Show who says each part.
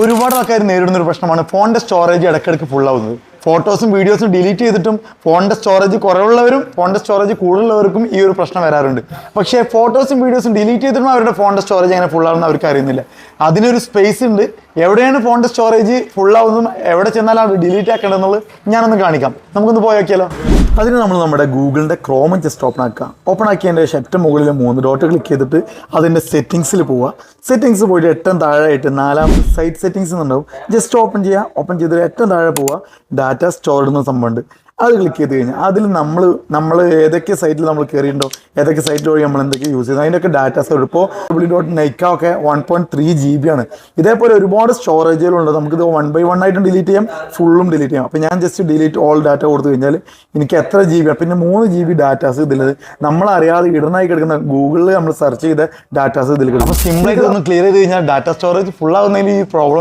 Speaker 1: ഒരുപാട് ആൾക്കാർ നേരിടുന്ന ഒരു പ്രശ്നമാണ്. ഫോണിന്റെ സ്റ്റോറേജ് ഇടയ്ക്കിടയ്ക്ക് ഫുൾ ആവുന്നത്. ഫോട്ടോസും വീഡിയോസും ഡിലീറ്റ് ചെയ്തിട്ടും ഫോണിന്റെ സ്റ്റോറേജ് കുറവുള്ളവരും ഫോണിന്റെ സ്റ്റോറേജ് കൂടുതലുള്ളവർക്കും ഈ ഒരു പ്രശ്നം വരാറുണ്ട്. പക്ഷേ ഫോട്ടോസും വീഡിയോസും ഡിലീറ്റ് ചെയ്തിട്ടും അവരുടെ ഫോണിന്റെ സ്റ്റോറേജ് എങ്ങനെ ഫുൾ ആവുന്ന അവർക്ക് അറിയുന്നില്ല. അതിനൊരു സ്പേസ് ഉണ്ട്. എവിടെയാണ് ഫോണിന്റെ സ്റ്റോറേജ് ഫുൾ ആവുന്നതും എവിടെ ചെന്നാലാണ് ഡിലീറ്റ് ആക്കേണ്ടതെന്നുള്ളത് ഞാനൊന്ന് കാണിക്കാം. നമുക്കൊന്ന് പോയി നോക്കിയാലോ? അതിന് നമ്മൾ നമ്മുടെ ഗൂഗിളിന്റെ ക്രോമൻ ജസ്റ്റ് ഓപ്പൺ ആക്കുക. ഓപ്പൺ ആക്കിയതിന്റെ ഏറ്റവും മുകളിൽ മൂന്ന് ഡോട്ട് ക്ലിക്ക് ചെയ്തിട്ട് അതിന്റെ സെറ്റിങ്സിൽ പോവുക. സെറ്റിങ്സ് പോയിട്ട് ഏറ്റവും താഴെയായിട്ട് നാലാമത്തെ സൈറ്റ് സെറ്റിങ്സ് എന്നുണ്ടാവും. ജസ്റ്റ് ഓപ്പൺ ചെയ്യുക. ഓപ്പൺ ചെയ്തിട്ട് ഏറ്റവും താഴെ പോവുക. ഡാറ്റ സ്റ്റോർ എന്ന സംഭവമുണ്ട്. അത് ക്ലിക്ക് ചെയ്ത് കഴിഞ്ഞാൽ അതിൽ നമ്മൾ നമ്മൾ ഏതൊക്കെ സൈറ്റിൽ നമ്മൾ കയറിയിട്ടുണ്ടോ ഏതൊക്കെ സൈറ്റിൽ വഴി നമ്മൾ എന്തൊക്കെ യൂസ് ചെയ്യുന്നത് അതിന്റെയൊക്കെ ഡാറ്റാസ് ഇപ്പോൾ ഡബ്ല്യൂ ഡോട്ട് നൈക്ക ഒക്കെ one point three G B ആണ്. ഇതേപോലെ ഒരുപാട് സ്റ്റോറേജുകളുണ്ട് നമുക്കിത് വൺ ബൈ വൺ ആയിട്ടും ഡിലീറ്റ് ചെയ്യാം ഫുള്ളും ഡിലീറ്റ് ചെയ്യാം. അപ്പോൾ ഞാൻ ജസ്റ്റ് ഡിലീറ്റ് ഓൾ ഡാറ്റ കൊടുത്തു കഴിഞ്ഞാൽ എനിക്ക് എത്ര ജി ബി പിന്നെ മൂന്ന് ജി ബി ഡാറ്റാസ് ഇതിൽ നമ്മൾ അറിയാതെ ഇടനായി കിടക്കുന്ന ഗൂഗിളിൽ നമ്മൾ സെർച്ച് ചെയ്ത ഡാറ്റാസ് ഇതിൽ കിട്ടും. അപ്പോൾ സിമ്പിളായിട്ട് ഒന്ന് ക്ലിയർ ചെയ്ത് കഴിഞ്ഞാൽ ഡാറ്റ സ്റ്റോറേജ് ഫുൾ ആവുന്നതിൽ ഈ പ്രോബ്ലം